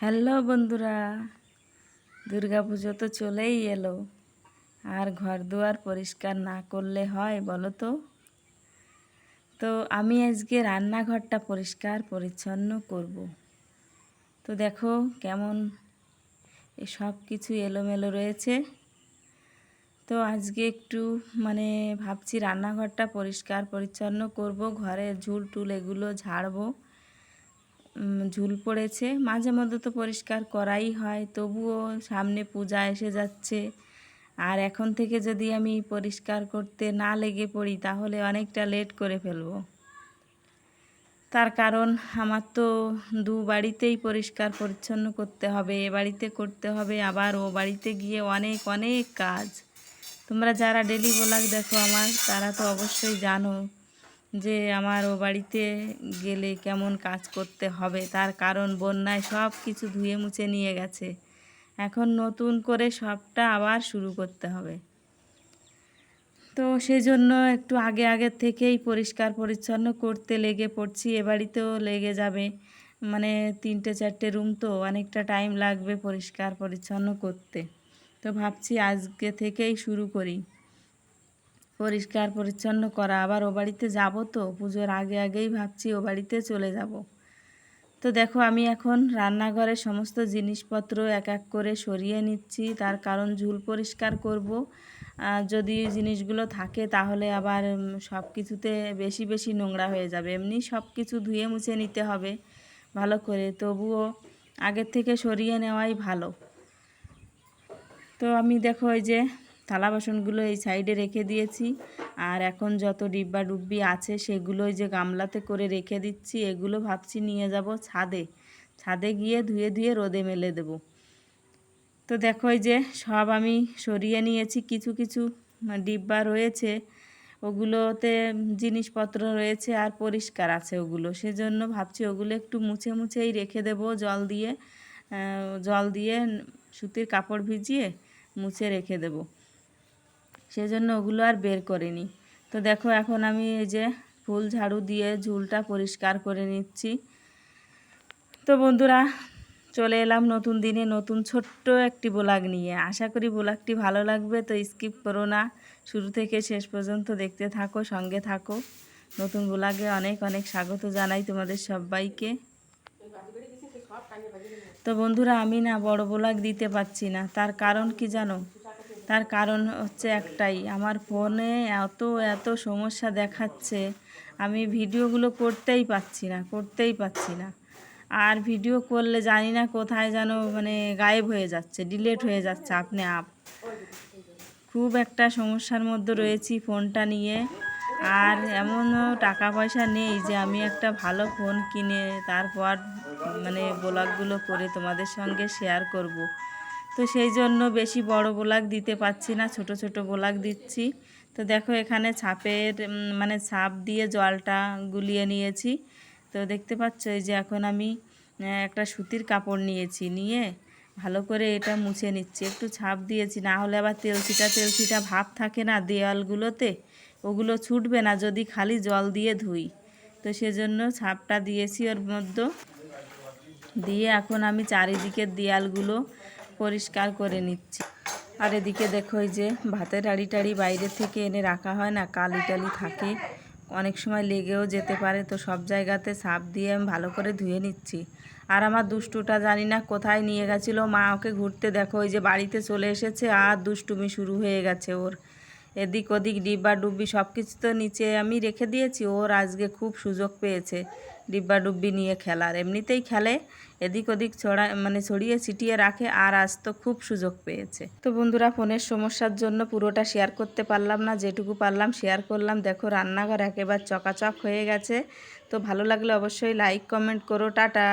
Hello বন্ধুরা, দুর্গা পুজো তো চলেই এলো। আর ঘর দুয়ার পরিষ্কার না করলে হয় বলো তো? তো আমি আজকে রান্নাঘরটা পরিষ্কার পরিচ্ছন্ন করব। তো দেখো কেমন সব কিছু এলোমেলো রয়েছে। তো আজকে একটু মানে ভাবছি রান্নাঘরটা পরিষ্কার পরিচ্ছন্ন করব ঘরের ঝুল টুল এগুলো ঝাড়বো। ঝুল পড়েছে। মাঝে মধ্যে তো পরিষ্কার করাই হয়, তবুও সামনে পূজা এসে যাচ্ছে। আর এখন থেকে যদি আমি পরিষ্কার করতে না লেগে পড়ি, তাহলে অনেকটা লেট করে ফেলব। তার কারণ, আমার তো দু বাড়িতেই পরিষ্কার পরিচ্ছন্ন করতে হবে, এ বাড়িতে করতে হবে, আবার ও বাড়িতে গিয়ে অনেক অনেক কাজ। তোমরা যারা ডেলি ব্লগ দেখো আমার, তারা তো অবশ্যই জানো। যে আমার ও বাড়িতে গেলে কেমন কাজ করতে হবে, তার কারণ বন্যায় সব কিছু ধুয়ে মুছে নিয়ে গেছে। এখন নতুন করে সবটা আবার শুরু করতে হবে। তো সেজন্য একটু আগে আগের থেকেই পরিষ্কার পরিচ্ছন্ন করতে লেগে পড়ছি। এ বাড়িতেও লেগে যাবে। মানে তিনটে চারটে রুম তো, অনেকটা টাইম লাগবে পরিষ্কার পরিচ্ছন্ন করতে। তো ভাবছি আজকে থেকেই শুরু করি। পরিষ্কার পরিচ্ছন্ন করা। আবার ও বাড়িতে যাব তো? পুজোর আগে আগেই ভাবছি ও বাড়িতে চলে যাব। তো দেখো, আমি এখন রান্নাঘরের সমস্ত জিনিসপত্র এক এক করে সরিয়ে নিচ্ছি। তার কারণ ঝুল পরিষ্কার করব। যদি জিনিসগুলো থাকে, তাহলে আবার সব কিছুতে বেশি বেশি নোংরা হয়ে যাবে। এমনি সব কিছু ধুয়ে মুছে নিতে হবে ভালো করে। তবুও আগের থেকে সরিয়ে নেওয়াই ভালো। তো আমি দেখো ওই যে থালা বাসনগুলো এই সাইডে রেখে দিয়েছি। আর এখন যত ডিব্বা ডুব্বি আছে সেগুলো যে গামলাতে করে রেখে দিচ্ছি, এগুলো ভাবছি নিয়ে যাব ছাদে। ছাদে গিয়ে ধুয়ে ধুয়ে রোদে মেলে দেব। তো দেখো যে সব আমি সরিয়ে নিয়েছি, কিছু কিছু ডিব্বা রয়েছে। ওগুলোতে জিনিসপত্র রয়েছে আর পরিষ্কার আছে ওগুলো। সেজন্য ভাবছি ওগুলো একটু মুছে মুছেই রেখে দেব জল দিয়ে। জল দিয়ে সুতির কাপড় ভিজিয়ে মুছে রেখে দেবো। সেজন্য ওগুলো আর বের করিনি। তো দেখো এখন আমি এই যে ফুল ঝাড়ু দিয়ে ঝুলটা পরিষ্কার করে নিচ্ছি। তো বন্ধুরা, চলে এলাম নতুন দিনে নতুন ছোট্ট একটি বোলাগ নিয়ে। আশা করি বোলাগটি ভালো লাগবে, তো স্কিপ করো না। শুরু থেকে শেষ পর্যন্ত দেখতে থাকো, সঙ্গে থাকো। নতুন বোলাগে অনেক অনেক স্বাগত জানাই তোমাদের সবাইকে। তো বন্ধুরা, আমি না বড় বোলাগ দিতে পারছি না। তার কারণ কি জানো? তার কারণ হচ্ছে একটাই, আমার ফোনে এত এত সমস্যা দেখাচ্ছে, আমি ভিডিওগুলো করতেই পাচ্ছি না, করতেই পাচ্ছি না। আর ভিডিও করলে জানি না কোথায় যেন মানে গায়েব হয়ে যাচ্ছে, ডিলেট হয়ে যাচ্ছে আপনি আপ। খুব একটা সমস্যার মধ্যে রয়েছি ফোনটা নিয়ে। আর এমনও টাকা পয়সা নেই যে আমি একটা ভালো ফোন কিনে তারপর মানে ব্লগগুলো করে তোমাদের সঙ্গে শেয়ার করব। তো সেই জন্য বেশি বড় বোলাক দিতে পাচ্ছি না, ছোট ছোট বোলাক দিচ্ছি। তো দেখো এখানে ছাপের মানে ছাপ দিয়ে জলটা গুলিয়ে নিয়েছি। তো দেখতে পাচ্ছ এই যে এখন আমি একটা সুতির কাপড় নিয়েছি নিয়ে ভালো করে এটা মুছে নিচ্ছি। একটু ছাপ দিয়েছি, না হলে আবার তেলচিটা তেলচিটা ভাব থাকে না দেওয়ালগুলোতে ওগুলো ছুটবে না, যদি খালি জল দিয়ে ধুই। তো সেজন্য ছাপটা দিয়েছি ওর মধ্যে। দিয়ে এখন আমি চারিদিকের দেয়ালগুলো পরিষ্কার করে নিচ্ছি। আর এদিকে দেখো এই যে ভাতের হাঁড়ি টাড়ি বাইরে থেকে এনে রাখা হয় না, কালি টালি থাকে। অনেক সময় লেগেও যেতে পারে, তো সব জায়গাতে সাপ দিয়ে আমি ভালো করে ধুয়ে নিচ্ছি। আর আমার দুষ্টুটা জানি না কোথায় নিয়ে গেছিল, মা ওকে ঘুরতে দেখো ওই যে বাড়িতে চলে এসেছে আর দুষ্টুমি শুরু হয়ে গেছে ওর। এদিক ওদিক ডিব্বা ডুব্বি সব কিছু তো নিচে আমি রেখে দিয়েছি, ওর আজকে খুব সুযোগ পেয়েছে। ডিব্বা ডুব্বি নিয়ে খেলার এমনিতেই খেলে এদিক ওদিক ছড়া মানে ছড়িয়ে ছিটিয়ে রাখে আর আজ তো খুব সুযোগ পেয়েছে। তো বন্ধুরা, ফোনের সমস্যার জন্য পুরোটা শেয়ার করতে পারলাম না, যেটুকু পারলাম শেয়ার করলাম। দেখো, রান্নাঘর একেবারে চকাচক হয়ে গেছে। তো ভালো লাগলে অবশ্যই লাইক কমেন্ট করো, টাটা!